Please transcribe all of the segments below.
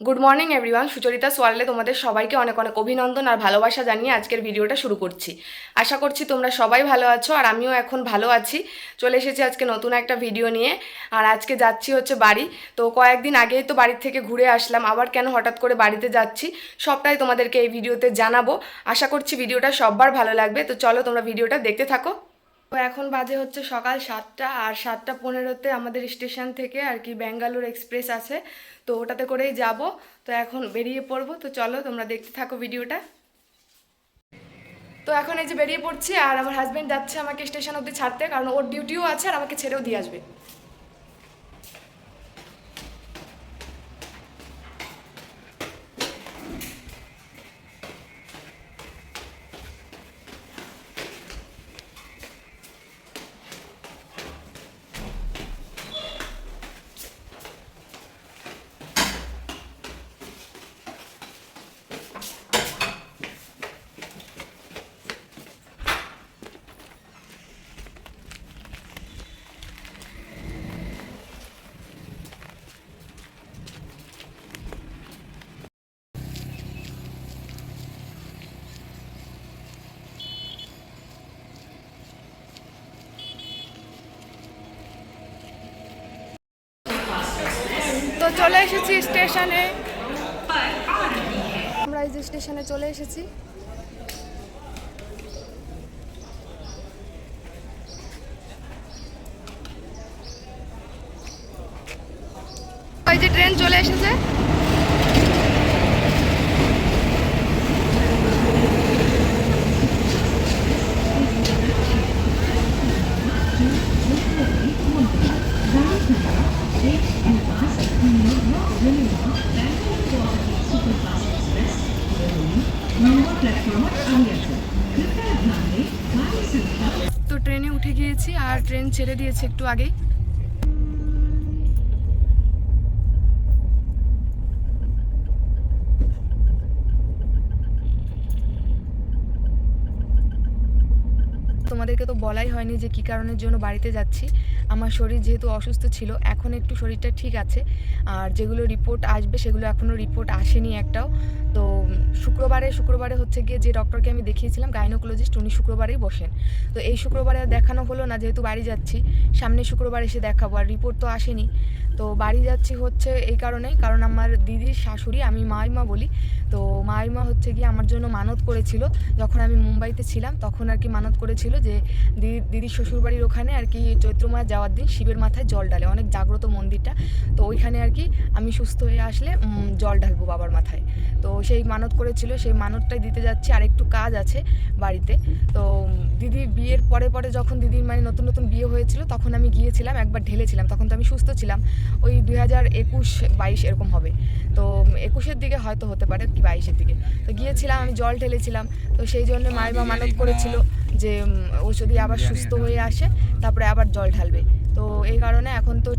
Good morning everyone Sucharita সোয়ালে তোমাদের সবাইকে অনেক অনেক অভিনন্দন আর ভালোবাসা জানিয়ে আজকের ভিডিওটা শুরু করছি। আশা করছি তোমরা সবাই ভালো আছো আর আমিও এখন ভালো আছি। চলে এসেছি আজকে নতুন একটা ভিডিও নিয়ে আর আজকে যাচ্ছি হচ্ছে বাড়ি। তো কয়েকদিন আগেই তো বাড়ির থেকে ঘুরে আসলাম। আবার কেন হঠাৎ করে বাড়িতে যাচ্ছি সবটাই তোমাদেরকে এই ভিডিওতে জানাব। আশা করছি ভিডিওটা সববার ভালো লাগবে। তো চলো তোমরা ভিডিওটা দেখতে থাকো। তো এখন বাজে হচ্ছে সকাল সাতটা আর সাতটা পনেরোতে আমাদের স্টেশন থেকে আর কি ব্যাঙ্গালোর এক্সপ্রেস আছে। তো ওটাতে করেই যাব। তো এখন বেরিয়ে পড়ব। তো চলো তোমরা দেখতে থাকো ভিডিওটা। তো এখন এই যে বেরিয়ে পড়ছি আর আমার হাজব্যান্ড যাচ্ছে আমাকে স্টেশন অবধি ছাড়তে কারণ ওর ডিউটিও আছে আর আমাকে ছেড়েও দিয়ে আসবে। তো চলে এসেছি স্টেশনে। আমরা এই যে স্টেশনে চলে এসেছি। ওই যে ট্রেন চলে এসেছে। গিয়েছি আর ট্রেন ছেড়ে দিয়েছে একটু আগেই। তোমাদেরকে তো বলাই হয়নি যে কি কারণের জন্য বাড়িতে যাচ্ছি। আমার শরীর যেহেতু অসুস্থ ছিল, এখন একটু শরীরটা ঠিক আছে। আর যেগুলো রিপোর্ট আসবে, সেগুলো এখনও রিপোর্ট আসেনি একটাও। তো শুক্রবারে শুক্রবারে হচ্ছে গিয়ে যে ডক্টরকে আমি দেখিয়েছিলাম গাইনোকোলজিস্ট উনি শুক্রবারেই বসেন। তো এই শুক্রবারে দেখানো হলো না, যেহেতু বাড়ি যাচ্ছি, সামনে শুক্রবার এসে দেখাবো। আর রিপোর্ট তো আসেনি। তো বাড়ি যাচ্ছি হচ্ছে এই কারণেই, কারণ আমার দিদির শাশুড়ি, আমি মাইমা বলি। তো মাইমা হচ্ছে গিয়ে আমার জন্য মানত করেছিল। যখন আমি মুম্বাইতে ছিলাম, তখন আর কি মানত করেছিল যে দিদি দিদির শ্বশুরবাড়ির ওখানে আর কি চৈত্র মাস যাওয়ার দিন শিবের মাথায় জল ডালে অনেক জাগ্রত মন্দিরটা তো ওইখানে আর কি আমি সুস্থ হয়ে আসলে জল ঢালবো বাবার মাথায়। তো সেই মানত করেছিল, সেই মানতটাই দিতে যাচ্ছি আর একটু কাজ আছে বাড়িতে। তো দিদি বিয়ের পরে পরে যখন দিদির মানে নতুন নতুন বিয়ে হয়েছিল, তখন আমি গিয়েছিলাম, একবার ঢেলেছিলাম, তখন তো আমি সুস্থ ছিলাম। ওই দুই হাজার একুশ বাইশ এরকম হবে। তো একুশের দিকে হয়তো হতে পারে কি বাইশের দিকে। তো গিয়েছিলাম, আমি জল ঢেলেছিলাম। তো সেই জন্য মাইবা মানত করেছিল যে ও যদি আবার সুস্থ হয়ে আসে, তারপরে আবার জল ঢালবে। তো এই কারণে এখন তো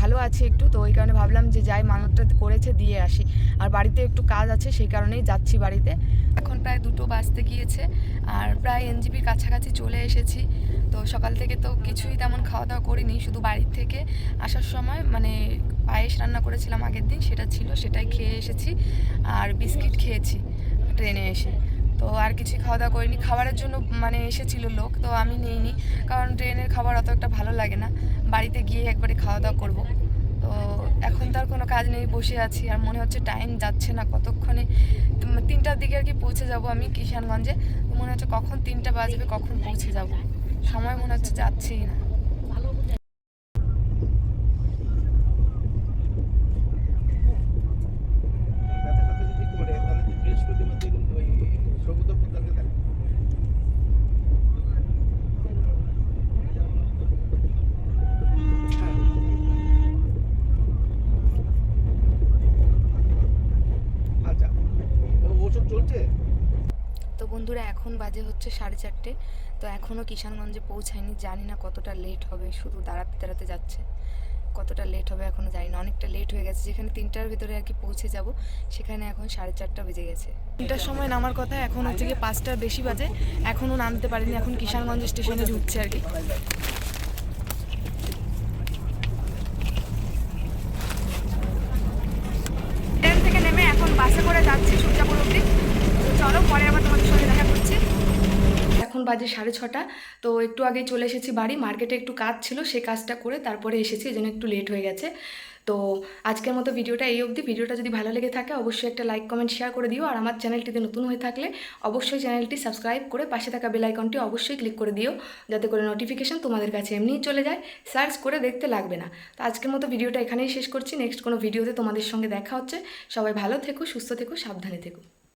ভালো আছে একটু, তো ওই কারণে ভাবলাম যে যাই মানতটা করেছে দিয়ে আসি। আর বাড়িতে একটু কাজ আছে, সেই কারণেই যাচ্ছি বাড়িতে। এখন প্রায় দুটো বাজতে গিয়েছে, আর প্রায় এনজিপির কাছাকাছি চলে এসেছি। তো সকাল থেকে তো কিছুই তেমন খাওয়া দাওয়া করিনি, শুধু বাড়ির থেকে আসার সময় মানে পায়েস রান্না করেছিলাম আগের দিন, সেটা ছিল, সেটাই খেয়ে এসেছি। আর বিস্কিট খেয়েছি, ট্রেনে এসে। তো আর কিছুই খাওয়া দাওয়া করিনি। খাবারের জন্য মানে এসেছিল লোক, তো আমি নিইনি। কারণ ট্রেনের খাবার অত একটা ভালো লাগে না। বাড়িতে গিয়ে একবারে খাওয়া দাওয়া করব। তো এখন তো আর কোনো কাজ নেই, বসে আছি। আর মনে হচ্ছে টাইম যাচ্ছে না। কতক্ষণে তিনটার দিকে আর কি পৌঁছে যাব আমি কিষানগঞ্জে। মনে হচ্ছে কখন তিনটা বাজবে, কখন পৌঁছে যাব। সময় মনে হচ্ছে যাচ্ছেই না ব্যথাটা যদি করে তাহলে তুই বৃহস্পতিবার দিন ওই সমুদ্র পতাকা দেখ আচ্ছা ও- ওষুধ চলছে তো বন্ধুরা এখন বাজে হচ্ছে সাড়ে চারটে। তো এখনও কিষানগঞ্জে পৌঁছায়নি। জানি না কতটা লেট হবে। শুধু দাঁড়াতে দাঁড়াতে যাচ্ছে। কতটা লেট হবে এখনও জানি না। অনেকটা লেট হয়ে গেছে। যেখানে তিনটার ভিতরে আর কি পৌঁছে যাব সেখানে এখন সাড়ে চারটা বেজে গেছে। তিনটার সময় নামার কথা। এখন হচ্ছে গিয়ে পাঁচটার বেশি বাজে। এখনও নামতে পারিনি। এখন কিষানগঞ্জ স্টেশনে ঢুকছে আর কি ট্রেন থেকে নেমে বাসে করে যাচ্ছি সূর্যাপুর অবধি তো চলো পরে আবার তোমাদের সঙ্গে দেখা করছি এখন বাজে সাড়ে ছটা। তো একটু আগেই চলে এসেছি বাড়ি, মার্কেটে একটু কাজ ছিল সেই কাজটা করে তারপরে এসেছি, এই জন্য একটু লেট হয়ে গেছে। তো আজকের মতো ভিডিওটা এই অবধি। ভিডিওটা যদি ভালো লেগে থাকে, অবশ্যই একটা লাইক কমেন্ট শেয়ার করে দিও। আর আমার চ্যানেলটিতে নতুন হয়ে থাকলে অবশ্যই চ্যানেলটি সাবস্ক্রাইব করে পাশে থাকা বেল আইকনটি অবশ্যই ক্লিক করে দিও, যাতে করে নোটিফিকেশন তোমাদের কাছে এমনিই চলে যায়। সার্চ করে দেখতে লাগবে না। তো আজকের মতো ভিডিওটা এখানেই শেষ করছি। নেক্সট কোনো ভিডিওতে তোমাদের সঙ্গে দেখা হচ্ছে। সবাই ভালো থেকো, সুস্থ থেকো, সাবধানে থেকো।